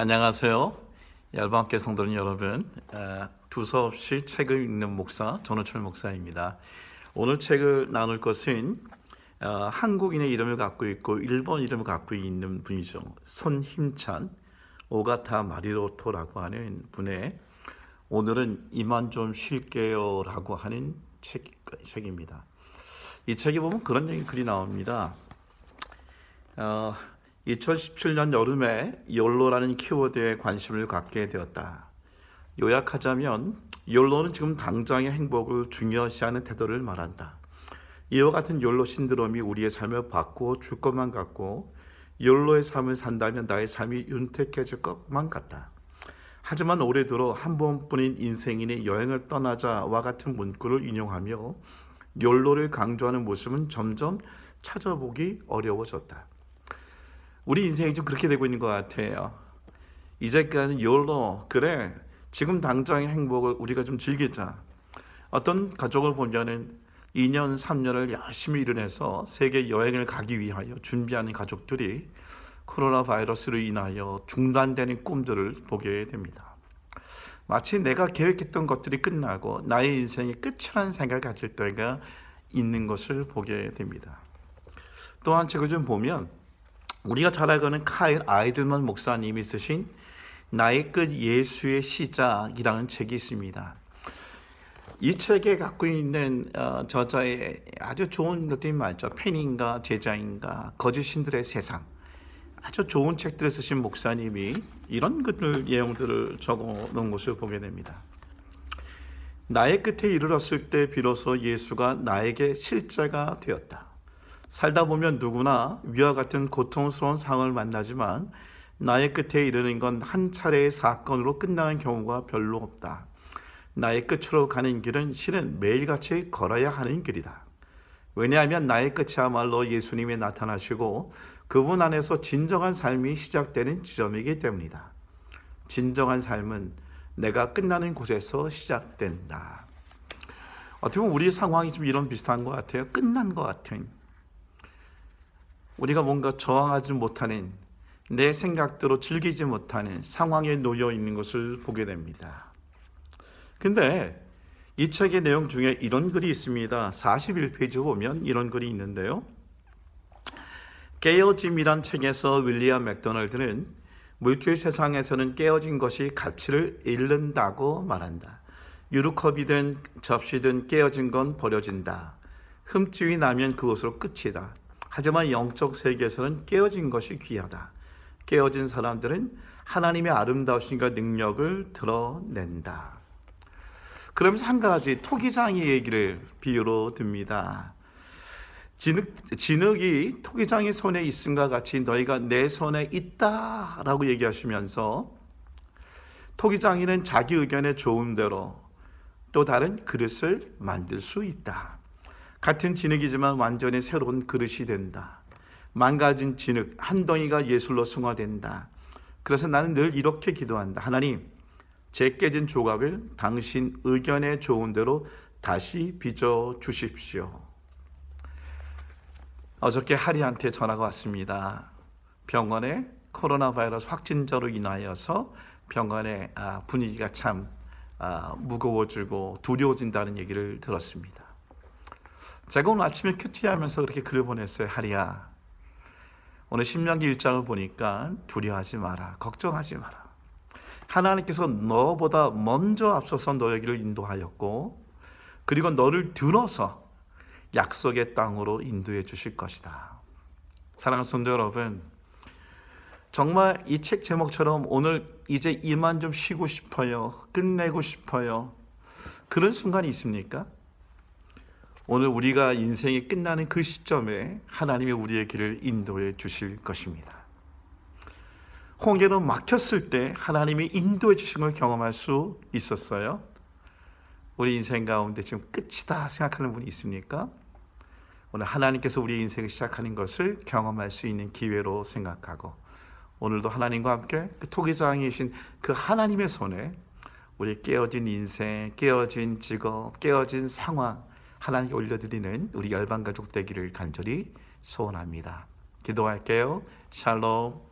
안녕하세요. 열방교 성도님 여러분, 에, 두서없이 책을 읽는 목사 전호철 목사입니다. 오늘 책을 나눌 것은 어, 한국인의 이름을 갖고 있고 일본 이름을 갖고 있는 분이죠. 손힘찬 오가타 마리로토라고 하는 분의 오늘은 이만 좀 쉴게요라고 하는 책, 책입니다. 이 책에 보면 그런 얘기 글이 나옵니다. 어, 2017년 여름에 욜로라는 키워드에 관심을 갖게 되었다. 요약하자면 욜로는 지금 당장의 행복을 중요시하는 태도를 말한다. 이와 같은 욜로 신드롬이 우리의 삶을 바꾸어 줄 것만 같고 욜로의 삶을 산다면 나의 삶이 윤택해질 것만 같다. 하지만 올해 들어 한 번뿐인 인생이니 여행을 떠나자와 같은 문구를 인용하며 욜로를 강조하는 모습은 점점 찾아보기 어려워졌다. 우리 인생이 좀 그렇게 되고 있는 것 같아요. 이제까지 욜로 그래 지금 당장의 행복을 우리가 좀 즐기자. 어떤 가족을 보면은 2년 3년을 열심히 일을 해서 세계 여행을 가기 위하여 준비하는 가족들이 코로나 바이러스로 인하여 중단되는 꿈들을 보게 됩니다. 마치 내가 계획했던 것들이 끝나고 나의 인생이 끝이라는 생각을 가질 때가 있는 것을 보게 됩니다. 또한 책을 좀 보면 우리가 잘 알고는 카일 아이들만 목사님이 쓰신 나의 끝 예수의 시작이라는 책이 있습니다. 이 책에 갖고 있는 어, 저자의 아주 좋은 것들이 많죠. 팬인가 제자인가 거짓 신들의 세상 아주 좋은 책들을 쓰신 목사님이 이런 것들 내용들을 적어 놓은 것을 보게 됩니다. 나의 끝에 이르렀을 때 비로소 예수가 나에게 실제가 되었다. 살다 보면 누구나 위와 같은 고통스러운 상황을 만나지만 나의 끝에 이르는 건 한 차례의 사건으로 끝나는 경우가 별로 없다. 나의 끝으로 가는 길은 실은 매일같이 걸어야 하는 길이다. 왜냐하면 나의 끝이야말로 예수님이 나타나시고 그분 안에서 진정한 삶이 시작되는 지점이기 때문이다. 진정한 삶은 내가 끝나는 곳에서 시작된다. 어떻게 보면 우리 상황이 좀 이런 비슷한 것 같아요. 끝난 것 같은. 우리가 뭔가 저항하지 못하는 내 생각대로 즐기지 못하는 상황에 놓여 있는 것을 보게 됩니다. 근데 이 책의 내용 중에 이런 글이 있습니다. 41페이지 보면 이런 글이 있는데요. 깨어짐이란 책에서 윌리엄 맥도널드는 물질 세상에서는 깨어진 것이 가치를 잃는다고 말한다. 유루컵이든 접시든 깨어진 건 버려진다. 흠집이 나면 그것으로 끝이다. 하지만 영적 세계에서는 깨어진 것이 귀하다. 깨어진 사람들은 하나님의 아름다우신과 능력을 드러낸다. 그러면서 한 가지 토기장의 얘기를 비유로 듭니다. 진흙, 진흙이 토기장의 손에 있음과 같이 너희가 내 손에 있다 라고 얘기하시면서 토기장이는 자기 의견에 좋은 대로 또 다른 그릇을 만들 수 있다. 같은 진흙이지만 완전히 새로운 그릇이 된다. 망가진 진흙 한 덩이가 예술로 승화된다. 그래서 나는 늘 이렇게 기도한다. 하나님, 제 깨진 조각을 당신 의견에 좋은 대로 다시 빚어 주십시오. 어저께 하리한테 전화가 왔습니다. 병원에 코로나 바이러스 확진자로 인하여서 병원의 아, 분위기가 참 아, 무거워지고 두려워진다는 얘기를 들었습니다. 제가 오늘 아침에 큐티하면서 그렇게 글을 보냈어요. 하리야. 오늘 신명기 1장을 보니까 두려워하지 마라. 걱정하지 마라. 하나님께서 너보다 먼저 앞서서 너에게를 인도하였고 그리고 너를 들어서 약속의 땅으로 인도해 주실 것이다. 사랑하는 성도 여러분, 정말 이 책 제목처럼 오늘 이제 이만 좀 쉬고 싶어요. 끝내고 싶어요. 그런 순간이 있습니까? 오늘 우리가 인생이 끝나는 그 시점에 하나님이 우리의 길을 인도해 주실 것입니다. 홍해로 막혔을 때 하나님이 인도해 주신 걸 경험할 수 있었어요. 우리 인생 가운데 지금 끝이다 생각하는 분이 있습니까? 오늘 하나님께서 우리 인생을 시작하는 것을 경험할 수 있는 기회로 생각하고 오늘도 하나님과 함께 그 토기장이신 그 하나님의 손에 우리 깨어진 인생, 깨어진 직업, 깨어진 상황 하나님께 올려드리는 우리 열방 가족 되기를 간절히 소원합니다. 기도할게요. 샬롬.